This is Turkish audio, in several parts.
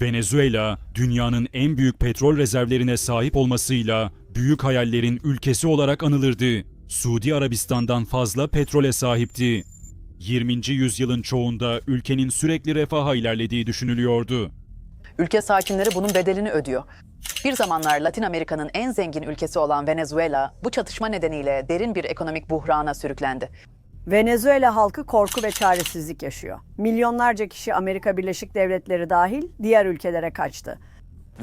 Venezuela, dünyanın en büyük petrol rezervlerine sahip olmasıyla büyük hayallerin ülkesi olarak anılırdı. Suudi Arabistan'dan fazla petrole sahipti. 20. yüzyılın çoğunda ülkenin sürekli refaha ilerlediği düşünülüyordu. Ülke sakinleri bunun bedelini ödüyor. Bir zamanlar Latin Amerika'nın en zengin ülkesi olan Venezuela bu çatışma nedeniyle derin bir ekonomik buhrana sürüklendi. Venezuela halkı korku ve çaresizlik yaşıyor. Milyonlarca kişi Amerika Birleşik Devletleri dahil diğer ülkelere kaçtı.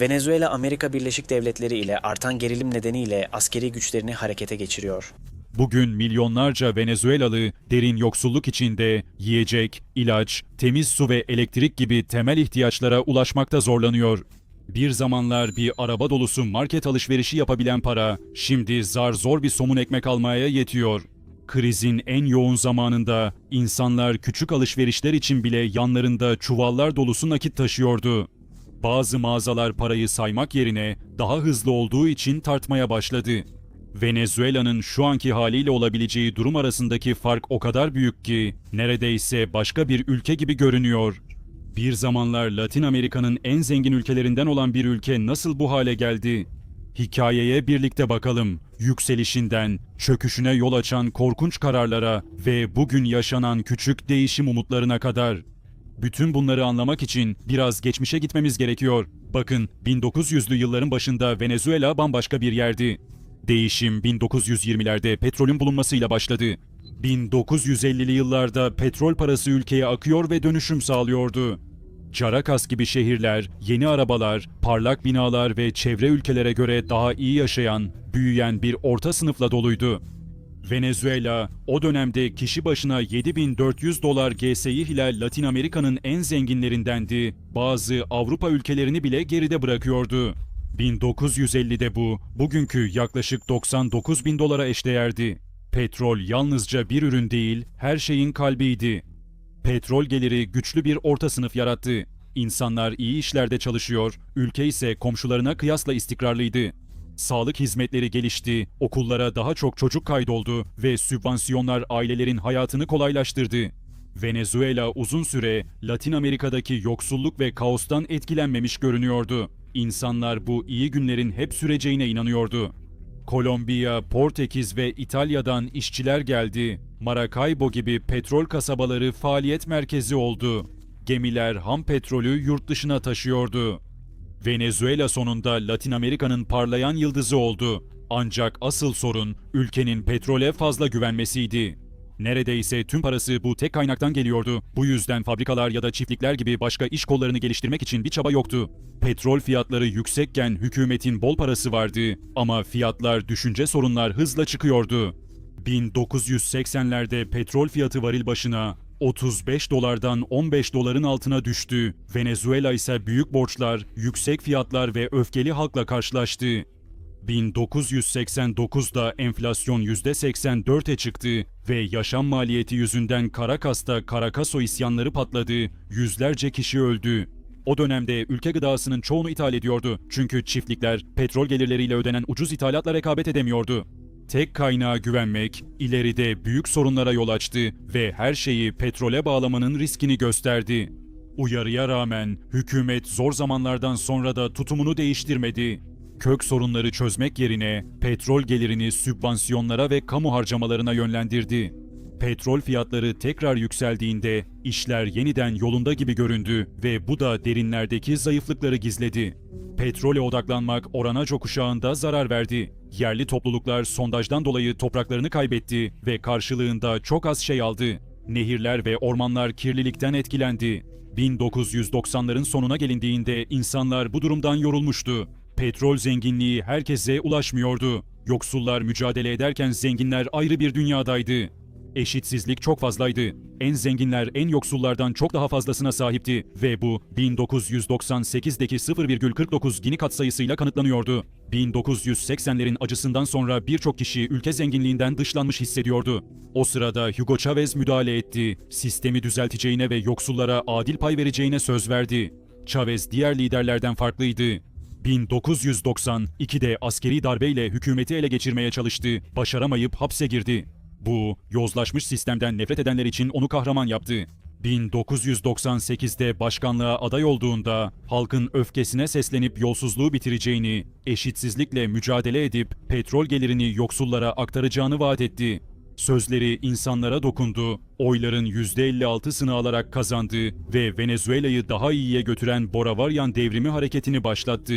Venezuela Amerika Birleşik Devletleri ile artan gerilim nedeniyle askeri güçlerini harekete geçiriyor. Bugün milyonlarca Venezuelalı derin yoksulluk içinde yiyecek, ilaç, temiz su ve elektrik gibi temel ihtiyaçlara ulaşmakta zorlanıyor. Bir zamanlar bir araba dolusu market alışverişi yapabilen para şimdi zar zor bir somun ekmek almaya yetiyor. Krizin en yoğun zamanında insanlar küçük alışverişler için bile yanlarında çuvallar dolusu nakit taşıyordu. Bazı mağazalar parayı saymak yerine daha hızlı olduğu için tartmaya başladı. Venezuela'nın şu anki haliyle olabileceği durum arasındaki fark o kadar büyük ki neredeyse başka bir ülke gibi görünüyor. Bir zamanlar Latin Amerika'nın en zengin ülkelerinden olan bir ülke nasıl bu hale geldi? Hikayeye birlikte bakalım. Yükselişinden, çöküşüne yol açan korkunç kararlara ve bugün yaşanan küçük değişim umutlarına kadar. Bütün bunları anlamak için biraz geçmişe gitmemiz gerekiyor. Bakın 1900'lü yılların başında Venezuela bambaşka bir yerdi. Değişim 1920'lerde petrolün bulunmasıyla başladı. 1950'li yıllarda petrol parası ülkeye akıyor ve dönüşüm sağlıyordu. Caracas gibi şehirler, yeni arabalar, parlak binalar ve çevre ülkelere göre daha iyi yaşayan, büyüyen bir orta sınıfla doluydu. Venezuela, o dönemde kişi başına 7400 dolar GSI ile Latin Amerika'nın en zenginlerindendi. Bazı Avrupa ülkelerini bile geride bırakıyordu. 1950'de bu, bugünkü yaklaşık 99 bin dolara eşdeğerdi. Petrol yalnızca bir ürün değil, her şeyin kalbiydi. Petrol geliri güçlü bir orta sınıf yarattı. İnsanlar iyi işlerde çalışıyor, ülke ise komşularına kıyasla istikrarlıydı. Sağlık hizmetleri gelişti, okullara daha çok çocuk kaydoldu ve sübvansiyonlar ailelerin hayatını kolaylaştırdı. Venezuela uzun süre Latin Amerika'daki yoksulluk ve kaostan etkilenmemiş görünüyordu. İnsanlar bu iyi günlerin hep süreceğine inanıyordu. Kolombiya, Portekiz ve İtalya'dan işçiler geldi. Maracaibo gibi petrol kasabaları faaliyet merkezi oldu. Gemiler ham petrolü yurt dışına taşıyordu. Venezuela sonunda Latin Amerika'nın parlayan yıldızı oldu. Ancak asıl sorun ülkenin petrole fazla güvenmesiydi. Neredeyse tüm parası bu tek kaynaktan geliyordu. Bu yüzden fabrikalar ya da çiftlikler gibi başka iş kollarını geliştirmek için bir çaba yoktu. Petrol fiyatları yüksekken hükümetin bol parası vardı ama fiyatlar düşünce sorunlar hızla çıkıyordu. 1980'lerde petrol fiyatı varil başına 35 dolardan 15 doların altına düştü. Venezuela ise büyük borçlar, yüksek fiyatlar ve öfkeli halkla karşılaştı. 1989'da enflasyon %84'e çıktı ve yaşam maliyeti yüzünden Caracas'ta Caracas'o isyanları patladı, yüzlerce kişi öldü. O dönemde ülke gıdasının çoğunu ithal ediyordu çünkü çiftlikler petrol gelirleriyle ödenen ucuz ithalatla rekabet edemiyordu. Tek kaynağa güvenmek ileride büyük sorunlara yol açtı ve her şeyi petrole bağlamanın riskini gösterdi. Uyarıya rağmen hükümet zor zamanlardan sonra da tutumunu değiştirmedi. Kök sorunları çözmek yerine petrol gelirini sübvansiyonlara ve kamu harcamalarına yönlendirdi. Petrol fiyatları tekrar yükseldiğinde işler yeniden yolunda gibi göründü ve bu da derinlerdeki zayıflıkları gizledi. Petrole odaklanmak Oranaco kuşağında zarar verdi. Yerli topluluklar sondajdan dolayı topraklarını kaybetti ve karşılığında çok az şey aldı. Nehirler ve ormanlar kirlilikten etkilendi. 1990'ların sonuna gelindiğinde insanlar bu durumdan yorulmuştu. Petrol zenginliği herkese ulaşmıyordu. Yoksullar mücadele ederken zenginler ayrı bir dünyadaydı. Eşitsizlik çok fazlaydı. En zenginler en yoksullardan çok daha fazlasına sahipti ve bu 1998'deki 0,49 Gini katsayısıyla kanıtlanıyordu. 1980'lerin acısından sonra birçok kişi ülke zenginliğinden dışlanmış hissediyordu. O sırada Hugo Chavez müdahale etti. Sistemi düzelteceğine ve yoksullara adil pay vereceğine söz verdi. Chavez diğer liderlerden farklıydı. 1992'de askeri darbeyle hükümeti ele geçirmeye çalıştı, başaramayıp hapse girdi. Bu, yozlaşmış sistemden nefret edenler için onu kahraman yaptı. 1998'de başkanlığa aday olduğunda halkın öfkesine seslenip yolsuzluğu bitireceğini, eşitsizlikle mücadele edip petrol gelirini yoksullara aktaracağını vaat etti. Sözleri insanlara dokundu, oyların %56'sını alarak kazandı ve Venezuela'yı daha iyiye götüren Boravaryan devrimi hareketini başlattı.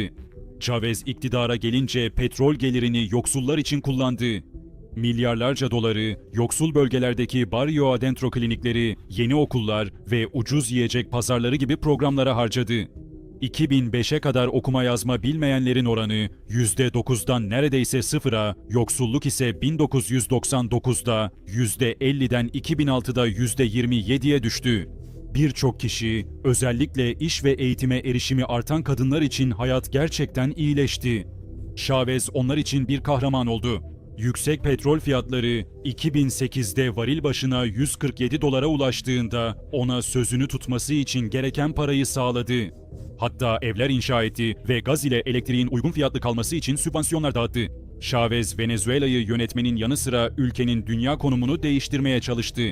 Chavez iktidara gelince petrol gelirini yoksullar için kullandı. Milyarlarca doları yoksul bölgelerdeki Barrio Adentro klinikleri, yeni okullar ve ucuz yiyecek pazarları gibi programlara harcadı. 2005'e kadar okuma yazma bilmeyenlerin oranı %9'dan neredeyse sıfıra, yoksulluk ise 1999'da %50'den 2006'da %27'ye düştü. Birçok kişi, özellikle iş ve eğitime erişimi artan kadınlar için hayat gerçekten iyileşti. Chavez onlar için bir kahraman oldu. Yüksek petrol fiyatları 2008'de varil başına 147 dolara ulaştığında ona sözünü tutması için gereken parayı sağladı. Hatta evler inşa etti ve gaz ile elektriğin uygun fiyatlı kalması için sübvansiyonlar dağıttı. Chavez, Venezuela'yı yönetmenin yanı sıra ülkenin dünya konumunu değiştirmeye çalıştı.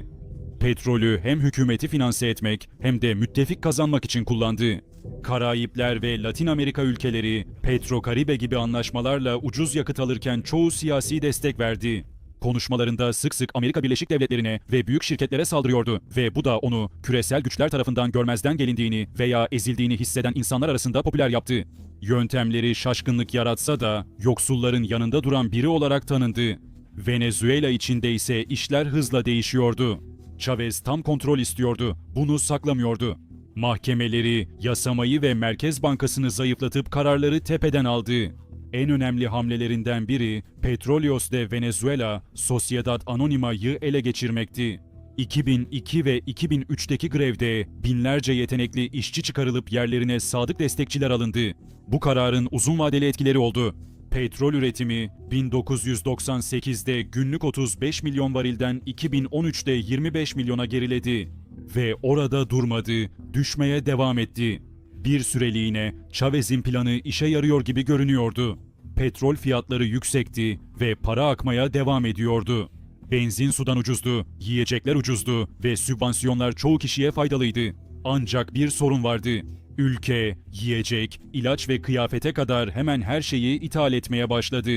Petrolü hem hükümeti finanse etmek hem de müttefik kazanmak için kullandı. Karayipler ve Latin Amerika ülkeleri Petro-Karibe gibi anlaşmalarla ucuz yakıt alırken çoğu siyasi destek verdi. Konuşmalarında sık sık Amerika Birleşik Devletleri'ne ve büyük şirketlere saldırıyordu ve bu da onu küresel güçler tarafından görmezden gelindiğini veya ezildiğini hisseden insanlar arasında popüler yaptı. Yöntemleri şaşkınlık yaratsa da yoksulların yanında duran biri olarak tanındı. Venezuela içinde ise işler hızla değişiyordu. Chavez tam kontrol istiyordu. Bunu saklamıyordu. Mahkemeleri, yasamayı ve Merkez Bankası'nı zayıflatıp kararları tepeden aldı. En önemli hamlelerinden biri Petroleos de Venezuela, Sociedad Anonima'yı ele geçirmekti. 2002 ve 2003'teki grevde binlerce yetenekli işçi çıkarılıp yerlerine sadık destekçiler alındı. Bu kararın uzun vadeli etkileri oldu. Petrol üretimi 1998'de günlük 35 milyon varilden 2013'te 25 milyona geriledi ve orada durmadı, düşmeye devam etti. Bir süreliğine Chavez'in planı işe yarıyor gibi görünüyordu. Petrol fiyatları yüksekti ve para akmaya devam ediyordu. Benzin sudan ucuzdu, yiyecekler ucuzdu ve sübvansiyonlar çoğu kişiye faydalıydı. Ancak bir sorun vardı. Ülke, yiyecek, ilaç ve kıyafete kadar hemen her şeyi ithal etmeye başladı.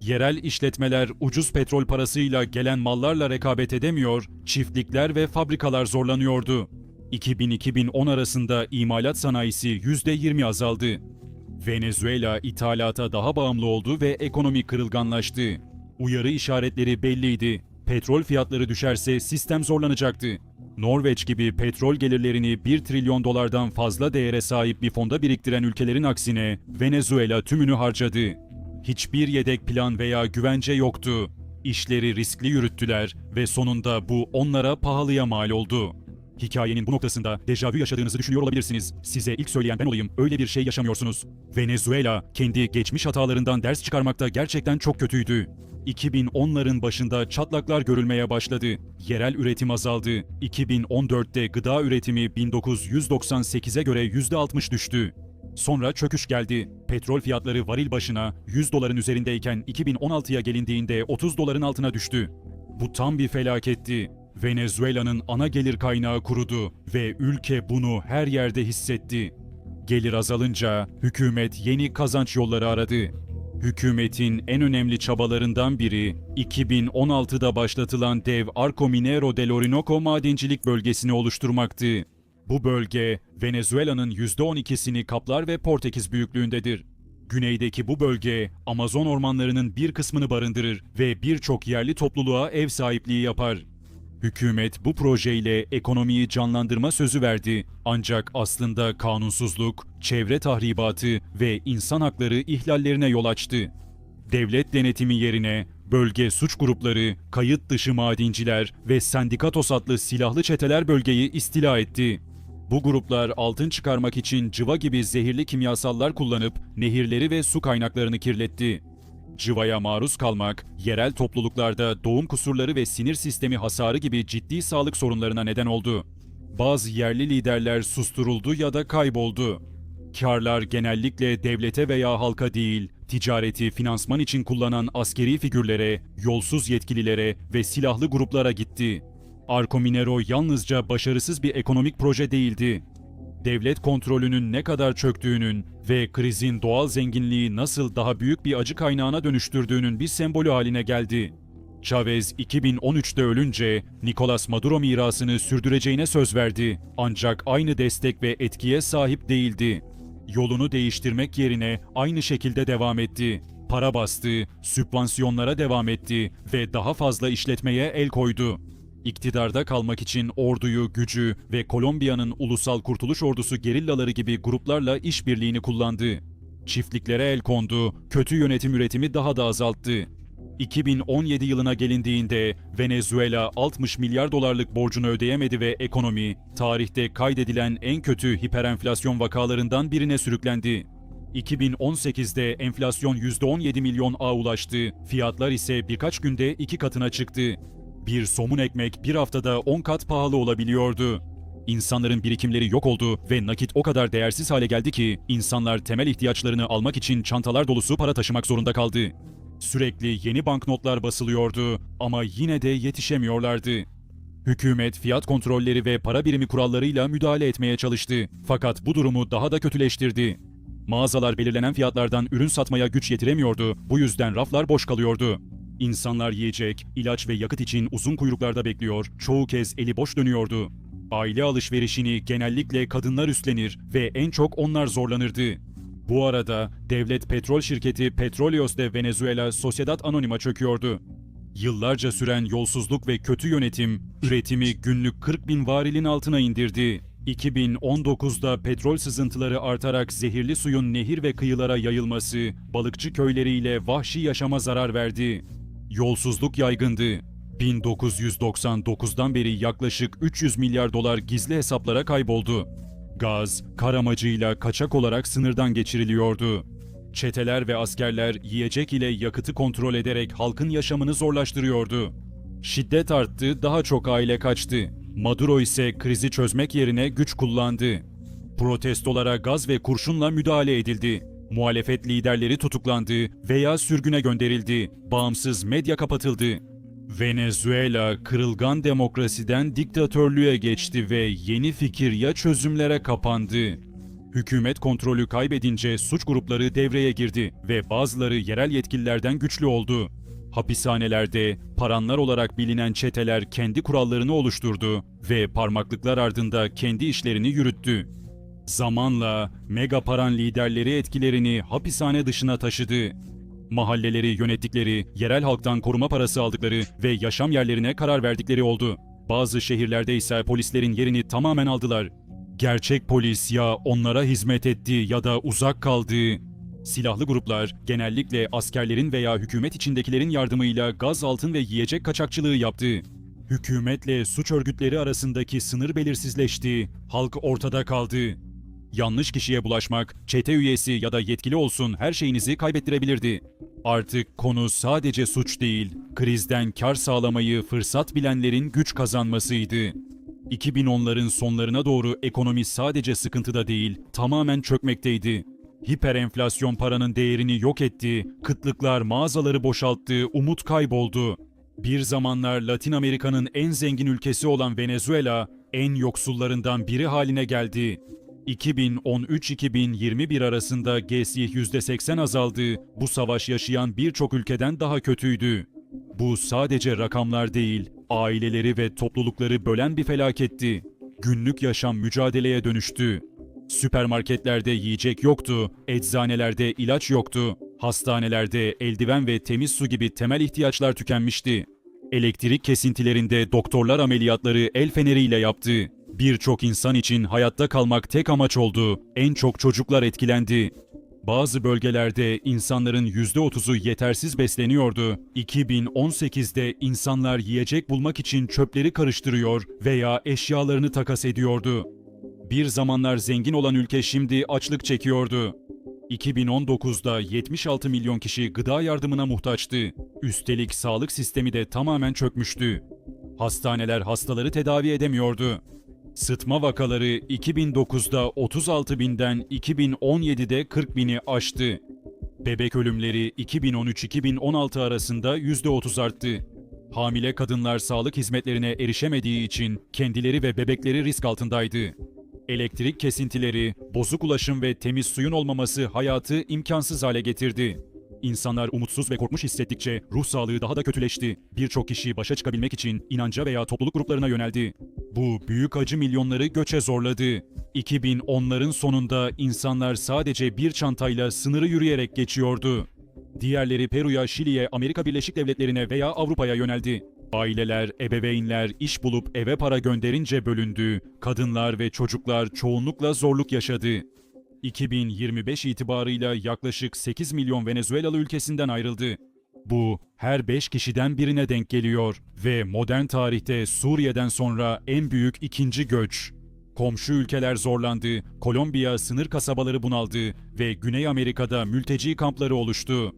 Yerel işletmeler ucuz petrol parasıyla gelen mallarla rekabet edemiyor, çiftlikler ve fabrikalar zorlanıyordu. 2000-2010 arasında imalat sanayisi %20 azaldı. Venezuela ithalata daha bağımlı oldu ve ekonomi kırılganlaştı. Uyarı işaretleri belliydi. Petrol fiyatları düşerse sistem zorlanacaktı. Norveç gibi petrol gelirlerini 1 trilyon dolardan fazla değere sahip bir fonda biriktiren ülkelerin aksine Venezuela tümünü harcadı. Hiçbir yedek plan veya güvence yoktu. İşleri riskli yürüttüler ve sonunda bu onlara pahalıya mal oldu. Hikayenin bu noktasında dejavü yaşadığınızı düşünüyor olabilirsiniz. Size ilk söyleyen ben olayım, öyle bir şey yaşamıyorsunuz. Venezuela, kendi geçmiş hatalarından ders çıkarmakta gerçekten çok kötüydü. 2010'ların başında çatlaklar görülmeye başladı. Yerel üretim azaldı. 2014'te gıda üretimi 1998'e göre %60 düştü. Sonra çöküş geldi. Petrol fiyatları varil başına 100 doların üzerindeyken 2016'ya gelindiğinde 30 doların altına düştü. Bu tam bir felaketti. Venezuela'nın ana gelir kaynağı kurudu ve ülke bunu her yerde hissetti. Gelir azalınca hükümet yeni kazanç yolları aradı. Hükümetin en önemli çabalarından biri 2016'da başlatılan dev Arco Minero del Orinoco madencilik bölgesini oluşturmaktı. Bu bölge Venezuela'nın %12'sini kaplar ve Portekiz büyüklüğündedir. Güneydeki bu bölge Amazon ormanlarının bir kısmını barındırır ve birçok yerli topluluğa ev sahipliği yapar. Hükümet bu projeyle ekonomiyi canlandırma sözü verdi ancak aslında kanunsuzluk, çevre tahribatı ve insan hakları ihlallerine yol açtı. Devlet denetimi yerine bölge suç grupları, kayıt dışı madenciler ve sendikatos adlı silahlı çeteler bölgeyi istila etti. Bu gruplar altın çıkarmak için cıva gibi zehirli kimyasallar kullanıp nehirleri ve su kaynaklarını kirletti. Cıvaya maruz kalmak, yerel topluluklarda doğum kusurları ve sinir sistemi hasarı gibi ciddi sağlık sorunlarına neden oldu. Bazı yerli liderler susturuldu ya da kayboldu. Karlar genellikle devlete veya halka değil, ticareti finansman için kullanan askeri figürlere, yolsuz yetkililere ve silahlı gruplara gitti. Arco Minero yalnızca başarısız bir ekonomik proje değildi. Devlet kontrolünün ne kadar çöktüğünün ve krizin doğal zenginliği nasıl daha büyük bir acı kaynağına dönüştürdüğünün bir sembolü haline geldi. Chavez 2013'te ölünce Nicolas Maduro mirasını sürdüreceğine söz verdi. Ancak aynı destek ve etkiye sahip değildi. Yolunu değiştirmek yerine aynı şekilde devam etti. Para bastı, sübvansiyonlara devam etti ve daha fazla işletmeye el koydu. İktidarda kalmak için orduyu, gücü ve Kolombiya'nın Ulusal Kurtuluş Ordusu gerillaları gibi gruplarla işbirliğini kullandı. Çiftliklere el kondu, kötü yönetim üretimi daha da azalttı. 2017 yılına gelindiğinde Venezuela 60 milyar dolarlık borcunu ödeyemedi ve ekonomi tarihte kaydedilen en kötü hiperenflasyon vakalarından birine sürüklendi. 2018'de enflasyon %17 milyon A ulaştı, fiyatlar ise birkaç günde iki katına çıktı. Bir somun ekmek bir haftada 10 kat pahalı olabiliyordu. İnsanların birikimleri yok oldu ve nakit o kadar değersiz hale geldi ki insanlar temel ihtiyaçlarını almak için çantalar dolusu para taşımak zorunda kaldı. Sürekli yeni banknotlar basılıyordu ama yine de yetişemiyorlardı. Hükümet fiyat kontrolleri ve para birimi kurallarıyla müdahale etmeye çalıştı. Fakat bu durumu daha da kötüleştirdi. Mağazalar belirlenen fiyatlardan ürün satmaya güç yetiremiyordu. Bu yüzden raflar boş kalıyordu. İnsanlar yiyecek, ilaç ve yakıt için uzun kuyruklarda bekliyor, çoğu kez eli boş dönüyordu. Aile alışverişini genellikle kadınlar üstlenir ve en çok onlar zorlanırdı. Bu arada devlet petrol şirketi Petroleos de Venezuela Sociedad Anonima çöküyordu. Yıllarca süren yolsuzluk ve kötü yönetim, üretimi günlük 40 bin varilin altına indirdi. 2019'da petrol sızıntıları artarak zehirli suyun nehir ve kıyılara yayılması, balıkçı köyleriyle vahşi yaşama zarar verdi. Yolsuzluk yaygındı. 1999'dan beri yaklaşık 300 milyar dolar gizli hesaplara kayboldu. Gaz, kar amacıyla kaçak olarak sınırdan geçiriliyordu. Çeteler ve askerler yiyecek ile yakıtı kontrol ederek halkın yaşamını zorlaştırıyordu. Şiddet arttı, daha çok aile kaçtı. Maduro ise krizi çözmek yerine güç kullandı. Protestolara gaz ve kurşunla müdahale edildi. Muhalefet liderleri tutuklandı veya sürgüne gönderildi. Bağımsız medya kapatıldı. Venezuela kırılgan demokrasiden diktatörlüğe geçti ve yeni fikir ya çözümlere kapandı. Hükümet kontrolü kaybedince suç grupları devreye girdi ve bazıları yerel yetkililerden güçlü oldu. Hapishanelerde paranlar olarak bilinen çeteler kendi kurallarını oluşturdu ve parmaklıklar ardında kendi işlerini yürüttü. Zamanla mega paran liderleri etkilerini hapishane dışına taşıdı. Mahalleleri yönettikleri, yerel halktan koruma parası aldıkları ve yaşam yerlerine karar verdikleri oldu. Bazı şehirlerde ise polislerin yerini tamamen aldılar. Gerçek polis ya onlara hizmet etti ya da uzak kaldı. Silahlı gruplar genellikle askerlerin veya hükümet içindekilerin yardımıyla gaz altın ve yiyecek kaçakçılığı yaptı. Hükümetle suç örgütleri arasındaki sınır belirsizleşti. Halk ortada kaldı. Yanlış kişiye bulaşmak, çete üyesi ya da yetkili olsun her şeyinizi kaybettirebilirdi. Artık konu sadece suç değil, krizden kar sağlamayı fırsat bilenlerin güç kazanmasıydı. 2010'ların sonlarına doğru ekonomi sadece sıkıntıda değil, tamamen çökmekteydi. Hiperenflasyon paranın değerini yok etti, kıtlıklar mağazaları boşalttı, umut kayboldu. Bir zamanlar Latin Amerika'nın en zengin ülkesi olan Venezuela, en yoksullarından biri haline geldi. 2013-2021 arasında GSİ %80 azaldı. Bu savaş yaşayan birçok ülkeden daha kötüydü. Bu sadece rakamlar değil, aileleri ve toplulukları bölen bir felaketti. Günlük yaşam mücadeleye dönüştü. Süpermarketlerde yiyecek yoktu, eczanelerde ilaç yoktu, hastanelerde eldiven ve temiz su gibi temel ihtiyaçlar tükenmişti. Elektrik kesintilerinde doktorlar ameliyatları el feneriyle yaptı. Birçok insan için hayatta kalmak tek amaç oldu. En çok çocuklar etkilendi. Bazı bölgelerde insanların %30'u yetersiz besleniyordu. 2018'de insanlar yiyecek bulmak için çöpleri karıştırıyor veya eşyalarını takas ediyordu. Bir zamanlar zengin olan ülke şimdi açlık çekiyordu. 2019'da 76 milyon kişi gıda yardımına muhtaçtı. Üstelik sağlık sistemi de tamamen çökmüştü. Hastaneler hastaları tedavi edemiyordu. Sıtma vakaları 2009'da 36 binden 2017'de 40 bini aştı. Bebek ölümleri 2013-2016 arasında %30 arttı. Hamile kadınlar sağlık hizmetlerine erişemediği için kendileri ve bebekleri risk altındaydı. Elektrik kesintileri, bozuk ulaşım ve temiz suyun olmaması hayatı imkansız hale getirdi. İnsanlar umutsuz ve korkmuş hissettikçe ruh sağlığı daha da kötüleşti. Birçok kişi başa çıkabilmek için inanca veya topluluk gruplarına yöneldi. Bu büyük acı milyonları göçe zorladı. 2010'ların sonunda insanlar sadece bir çantayla sınırı yürüyerek geçiyordu. Diğerleri Peru'ya, Şili'ye, Amerika Birleşik Devletleri'ne veya Avrupa'ya yöneldi. Aileler, ebeveynler iş bulup eve para gönderince bölündü. Kadınlar ve çocuklar çoğunlukla zorluk yaşadı. 2025 itibarıyla yaklaşık 8 milyon Venezuelalı ülkesinden ayrıldı. Bu her 5 kişiden birine denk geliyor ve modern tarihte Suriye'den sonra en büyük ikinci göç. Komşu ülkeler zorlandı, Kolombiya sınır kasabaları bunaldı ve Güney Amerika'da mülteci kampları oluştu.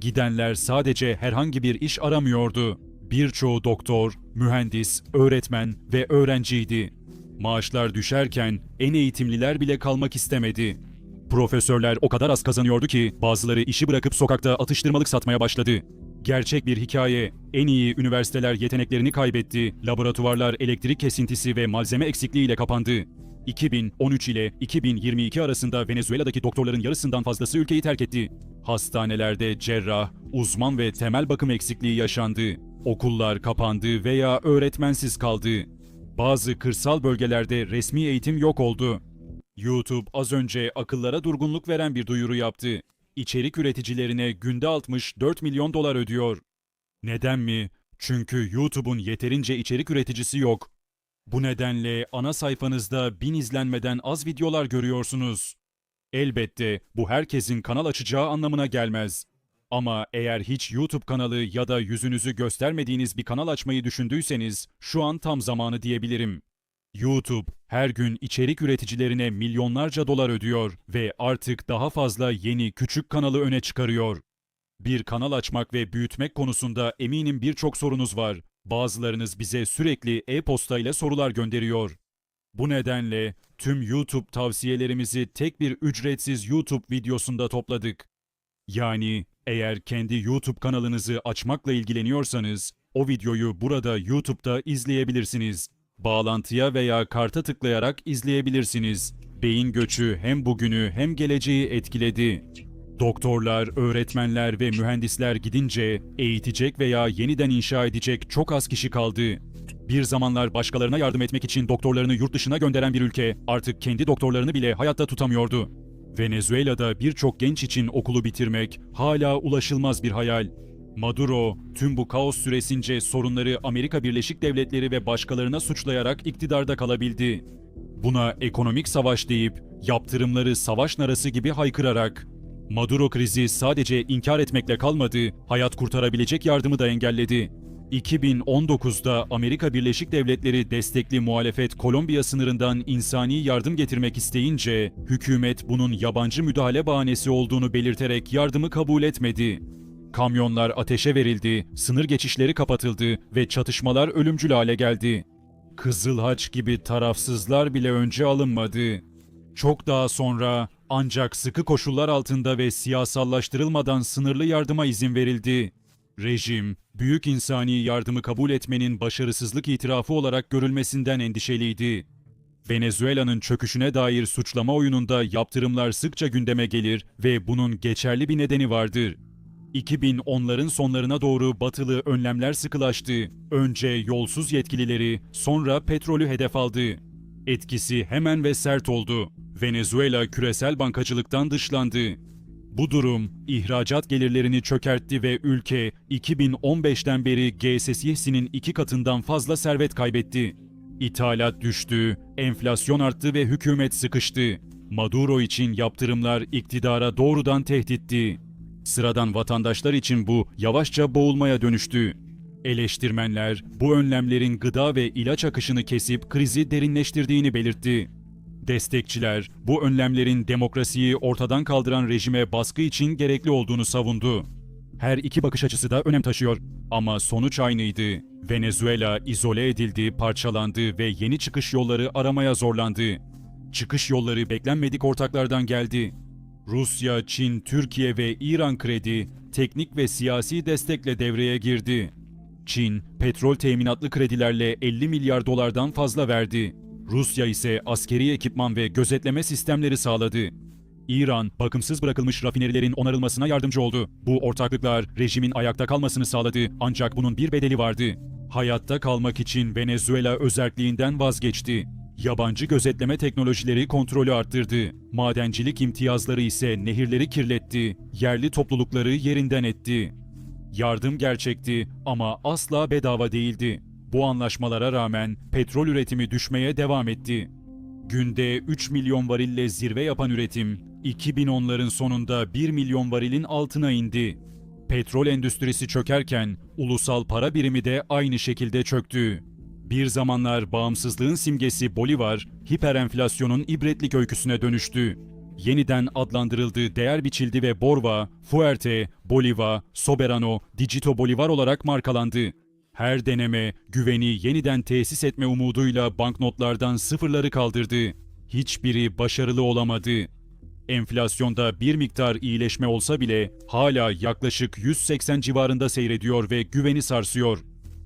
Gidenler sadece herhangi bir iş aramıyordu. Birçoğu doktor, mühendis, öğretmen ve öğrenciydi. Maaşlar düşerken en eğitimliler bile kalmak istemedi. Profesörler o kadar az kazanıyordu ki bazıları işi bırakıp sokakta atıştırmalık satmaya başladı. Gerçek bir hikaye. En iyi üniversiteler yeteneklerini kaybetti, laboratuvarlar elektrik kesintisi ve malzeme eksikliğiyle kapandı. 2013 ile 2022 arasında Venezuela'daki doktorların yarısından fazlası ülkeyi terk etti. Hastanelerde cerrah, uzman ve temel bakım eksikliği yaşandı. Okullar kapandı veya öğretmensiz kaldı. Bazı kırsal bölgelerde resmi eğitim yok oldu. YouTube az önce akıllara durgunluk veren bir duyuru yaptı. İçerik üreticilerine günde 64 milyon dolar ödüyor. Neden mi? Çünkü YouTube'un yeterince içerik üreticisi yok. Bu nedenle ana sayfanızda bin izlenmeden az videolar görüyorsunuz. Elbette bu herkesin kanal açacağı anlamına gelmez. Ama eğer hiç YouTube kanalı ya da yüzünüzü göstermediğiniz bir kanal açmayı düşündüyseniz şu an tam zamanı diyebilirim. YouTube her gün içerik üreticilerine milyonlarca dolar ödüyor ve artık daha fazla yeni küçük kanalı öne çıkarıyor. Bir kanal açmak ve büyütmek konusunda eminim birçok sorunuz var. Bazılarınız bize sürekli e-posta ile sorular gönderiyor. Bu nedenle tüm YouTube tavsiyelerimizi tek bir ücretsiz YouTube videosunda topladık. Yani eğer kendi YouTube kanalınızı açmakla ilgileniyorsanız o videoyu burada YouTube'da izleyebilirsiniz. Bağlantıya veya karta tıklayarak izleyebilirsiniz. Beyin göçü hem bugünü hem geleceği etkiledi. Doktorlar, öğretmenler ve mühendisler gidince eğitecek veya yeniden inşa edecek çok az kişi kaldı. Bir zamanlar başkalarına yardım etmek için doktorlarını yurt dışına gönderen bir ülke artık kendi doktorlarını bile hayatta tutamıyordu. Venezuela'da birçok genç için okulu bitirmek hala ulaşılmaz bir hayal. Maduro tüm bu kaos süresince sorunları Amerika Birleşik Devletleri ve başkalarına suçlayarak iktidarda kalabildi. Buna ekonomik savaş deyip yaptırımları savaş narası gibi haykırarak Maduro krizi sadece inkar etmekle kalmadı, hayat kurtarabilecek yardımı da engelledi. 2019'da Amerika Birleşik Devletleri destekli muhalefet Kolombiya sınırından insani yardım getirmek isteyince hükümet bunun yabancı müdahale bahanesi olduğunu belirterek yardımı kabul etmedi. Kamyonlar ateşe verildi, sınır geçişleri kapatıldı ve çatışmalar ölümcül hale geldi. Kızıl Haç gibi tarafsızlar bile önce alınmadı. Çok daha sonra ancak sıkı koşullar altında ve siyasallaştırılmadan sınırlı yardıma izin verildi. Rejim, büyük insani yardımı kabul etmenin başarısızlık itirafı olarak görülmesinden endişeliydi. Venezuela'nın çöküşüne dair suçlama oyununda yaptırımlar sıkça gündeme gelir ve bunun geçerli bir nedeni vardır. 2010'ların sonlarına doğru batılı önlemler sıkılaştı. Önce yolsuz yetkilileri, sonra petrolü hedef aldı. Etkisi hemen ve sert oldu. Venezuela küresel bankacılıktan dışlandı. Bu durum ihracat gelirlerini çökertti ve ülke 2015'ten beri GSS'nin iki katından fazla servet kaybetti. İthalat düştü, enflasyon arttı ve hükümet sıkıştı. Maduro için yaptırımlar iktidara doğrudan tehditti. Sıradan vatandaşlar için bu yavaşça boğulmaya dönüştü. Eleştirmenler bu önlemlerin gıda ve ilaç akışını kesip krizi derinleştirdiğini belirtti. Destekçiler bu önlemlerin demokrasiyi ortadan kaldıran rejime baskı için gerekli olduğunu savundu. Her iki bakış açısı da önem taşıyor. Ama sonuç aynıydı. Venezuela izole edildi, parçalandı ve yeni çıkış yolları aramaya zorlandı. Çıkış yolları beklenmedik ortaklardan geldi. Rusya, Çin, Türkiye ve İran kredi teknik ve siyasi destekle devreye girdi. Çin, petrol teminatlı kredilerle 50 milyar dolardan fazla verdi. Rusya ise askeri ekipman ve gözetleme sistemleri sağladı. İran, bakımsız bırakılmış rafinerilerin onarılmasına yardımcı oldu. Bu ortaklıklar rejimin ayakta kalmasını sağladı ancak bunun bir bedeli vardı. Hayatta kalmak için Venezuela özerkliğinden vazgeçti. Yabancı gözetleme teknolojileri kontrolü arttırdı. Madencilik imtiyazları ise nehirleri kirletti, yerli toplulukları yerinden etti. Yardım gerçekti ama asla bedava değildi. Bu anlaşmalara rağmen petrol üretimi düşmeye devam etti. Günde 3 milyon varille zirve yapan üretim, 2010'ların sonunda 1 milyon varilin altına indi. Petrol endüstrisi çökerken ulusal para birimi de aynı şekilde çöktü. Bir zamanlar bağımsızlığın simgesi Bolivar, hiperenflasyonun ibretlik öyküsüne dönüştü. Yeniden adlandırıldı, değer biçildi ve Borva, Fuerte, Bolivar, Soberano, Digito Bolivar olarak markalandı. Her deneme, güveni yeniden tesis etme umuduyla banknotlardan sıfırları kaldırdı. Hiçbiri başarılı olamadı. Enflasyonda bir miktar iyileşme olsa bile hala yaklaşık 180 civarında seyrediyor ve güveni sarsıyor.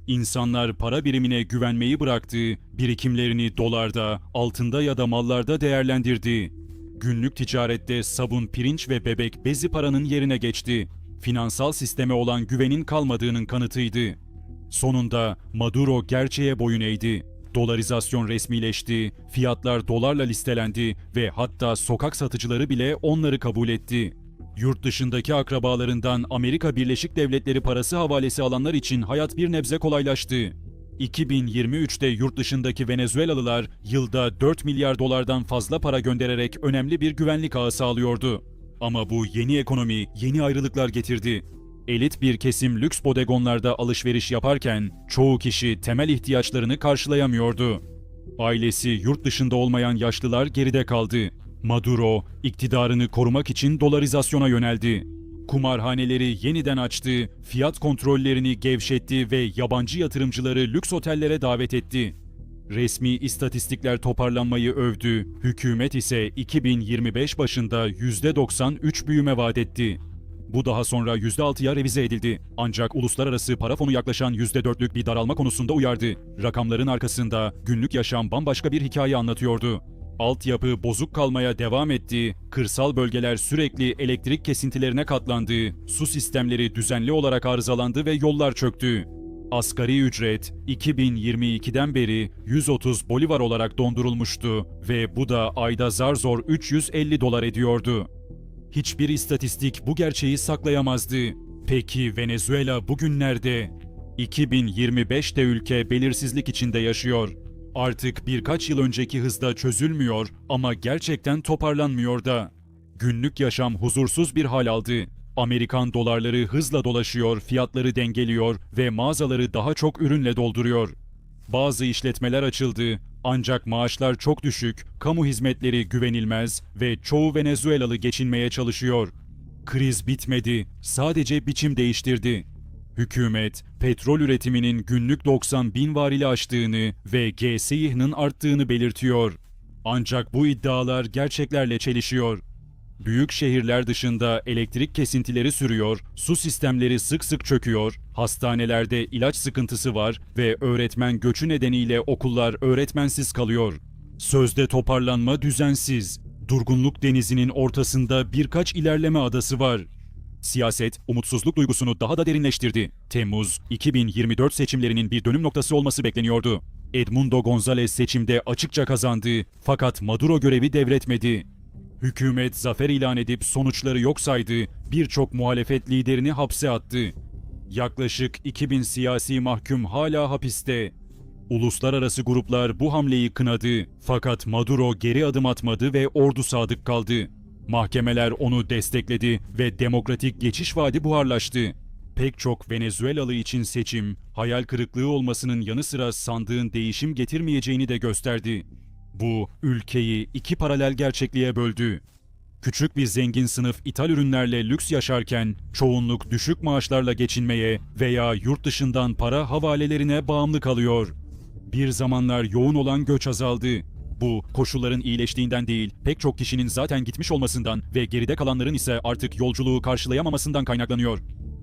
İnsanlar para birimine güvenmeyi bıraktı, birikimlerini dolarda, altında ya da mallarda değerlendirdi. Günlük ticarette sabun, pirinç ve bebek bezi paranın yerine geçti. Finansal sisteme olan güvenin kalmadığının kanıtıydı. Sonunda Maduro gerçeğe boyun eğdi. Dolarizasyon resmileşti, fiyatlar dolarla listelendi ve hatta sokak satıcıları bile onları kabul etti. Yurt dışındaki akrabalarından Amerika Birleşik Devletleri parası havalesi alanlar için hayat bir nebze kolaylaştı. 2023'te yurt dışındaki Venezuelalılar yılda 4 milyar dolardan fazla para göndererek önemli bir güvenlik ağı sağlıyordu. Ama bu yeni ekonomi yeni ayrılıklar getirdi. Elit bir kesim lüks bodegonlarda alışveriş yaparken çoğu kişi temel ihtiyaçlarını karşılayamıyordu. Ailesi yurt dışında olmayan yaşlılar geride kaldı. Maduro iktidarını korumak için dolarizasyona yöneldi. Kumarhaneleri yeniden açtı, fiyat kontrollerini gevşetti ve yabancı yatırımcıları lüks otellere davet etti. Resmi istatistikler toparlanmayı övdü, hükümet ise 2025 başında %93 büyüme vaat etti. Bu daha sonra %6'ya revize edildi. Ancak uluslararası para fonu yaklaşan %4'lük bir daralma konusunda uyardı. Rakamların arkasında günlük yaşam bambaşka bir hikaye anlatıyordu. Altyapı bozuk kalmaya devam etti, kırsal bölgeler sürekli elektrik kesintilerine katlandı, su sistemleri düzenli olarak arızalandı ve yollar çöktü. Asgari ücret 2022'den beri 130 bolivar olarak dondurulmuştu ve bu da ayda zar zor 350 dolar ediyordu. Hiçbir istatistik bu gerçeği saklayamazdı. Peki Venezuela bugünlerde? 2025'te ülke belirsizlik içinde yaşıyor. Artık birkaç yıl önceki hızda çözülmüyor ama gerçekten toparlanmıyor da. Günlük yaşam huzursuz bir hal aldı. Amerikan dolarları hızla dolaşıyor, fiyatları dengeliyor ve mağazaları daha çok ürünle dolduruyor. Bazı işletmeler açıldı ancak maaşlar çok düşük, kamu hizmetleri güvenilmez ve çoğu Venezuelalı geçinmeye çalışıyor. Kriz bitmedi, sadece biçim değiştirdi. Hükümet, petrol üretiminin günlük 90 bin varili aştığını ve GSİH'nin arttığını belirtiyor. Ancak bu iddialar gerçeklerle çelişiyor. Büyük şehirler dışında elektrik kesintileri sürüyor, su sistemleri sık sık çöküyor, hastanelerde ilaç sıkıntısı var ve öğretmen göçü nedeniyle okullar öğretmensiz kalıyor. Sözde toparlanma düzensiz. Durgunluk denizinin ortasında birkaç ilerleme adası var. Siyaset, umutsuzluk duygusunu daha da derinleştirdi. Temmuz 2024 seçimlerinin bir dönüm noktası olması bekleniyordu. Edmundo González seçimde açıkça kazandı fakat Maduro görevi devretmedi. Hükümet zafer ilan edip sonuçları yok saydı, birçok muhalefet liderini hapse attı. Yaklaşık 2000 siyasi mahkum hala hapiste. Uluslararası gruplar bu hamleyi kınadı fakat Maduro geri adım atmadı ve ordu sadık kaldı. Mahkemeler onu destekledi ve demokratik geçiş vaadi buharlaştı. Pek çok Venezuelalı için seçim, hayal kırıklığı olmasının yanı sıra sandığın değişim getirmeyeceğini de gösterdi. Bu ülkeyi iki paralel gerçekliğe böldü. Küçük bir zengin sınıf ithal ürünlerle lüks yaşarken çoğunluk düşük maaşlarla geçinmeye veya yurt dışından para havalelerine bağımlı kalıyor. Bir zamanlar yoğun olan göç azaldı. Bu koşulların iyileştiğinden değil, pek çok kişinin zaten gitmiş olmasından ve geride kalanların ise artık yolculuğu karşılayamamasından kaynaklanıyor.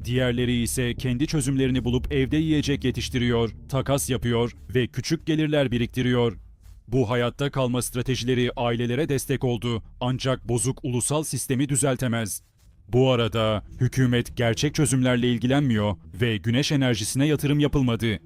Diğerleri ise kendi çözümlerini bulup evde yiyecek yetiştiriyor, takas yapıyor ve küçük gelirler biriktiriyor. Bu hayatta kalma stratejileri ailelere destek oldu ancak bozuk ulusal sistemi düzeltemez. Bu arada hükümet gerçek çözümlerle ilgilenmiyor ve güneş enerjisine yatırım yapılmadı.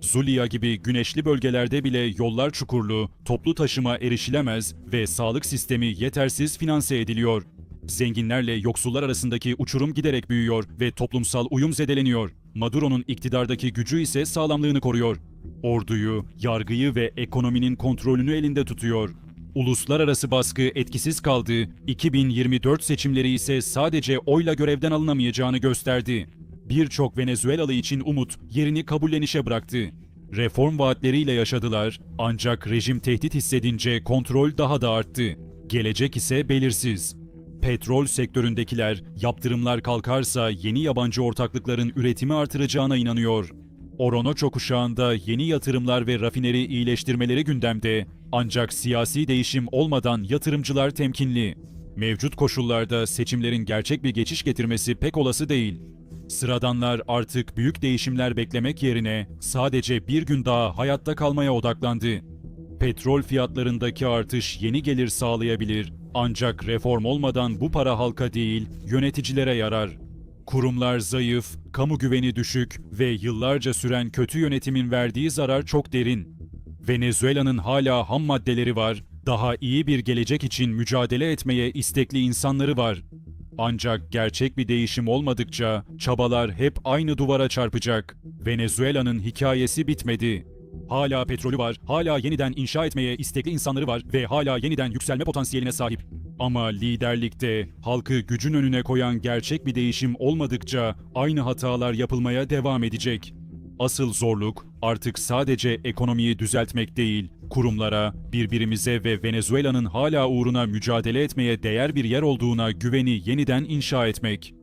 Zulia gibi güneşli bölgelerde bile yollar çukurlu, toplu taşıma erişilemez ve sağlık sistemi yetersiz finanse ediliyor. Zenginlerle yoksullar arasındaki uçurum giderek büyüyor ve toplumsal uyum zedeleniyor. Maduro'nun iktidardaki gücü ise sağlamlığını koruyor. Orduyu, yargıyı ve ekonominin kontrolünü elinde tutuyor. Uluslararası baskı etkisiz kaldı, 2024 seçimleri ise sadece oyla görevden alınamayacağını gösterdi. Birçok Venezuelalı için umut yerini kabullenişe bıraktı. Reform vaatleriyle yaşadılar ancak rejim tehdit hissedince kontrol daha da arttı. Gelecek ise belirsiz. Petrol sektöründekiler yaptırımlar kalkarsa yeni yabancı ortaklıkların üretimi artıracağına inanıyor. Oronoço kuşağında yeni yatırımlar ve rafineri iyileştirmeleri gündemde ancak siyasi değişim olmadan yatırımcılar temkinli. Mevcut koşullarda seçimlerin gerçek bir geçiş getirmesi pek olası değil. Sıradanlar artık büyük değişimler beklemek yerine sadece bir gün daha hayatta kalmaya odaklandı. Petrol fiyatlarındaki artış yeni gelir sağlayabilir ancak reform olmadan bu para halka değil yöneticilere yarar. Kurumlar zayıf, kamu güveni düşük ve yıllarca süren kötü yönetimin verdiği zarar çok derin. Venezuela'nın hala ham maddeleri var, daha iyi bir gelecek için mücadele etmeye istekli insanları var. Ancak gerçek bir değişim olmadıkça çabalar hep aynı duvara çarpacak. Venezuela'nın hikayesi bitmedi. Hala petrolü var, hala yeniden inşa etmeye istekli insanları var ve hala yeniden yükselme potansiyeline sahip. Ama liderlikte halkı gücün önüne koyan gerçek bir değişim olmadıkça aynı hatalar yapılmaya devam edecek. Asıl zorluk artık sadece ekonomiyi düzeltmek değil, kurumlara, birbirimize ve Venezuela'nın hala uğruna mücadele etmeye değer bir yer olduğuna güveni yeniden inşa etmek.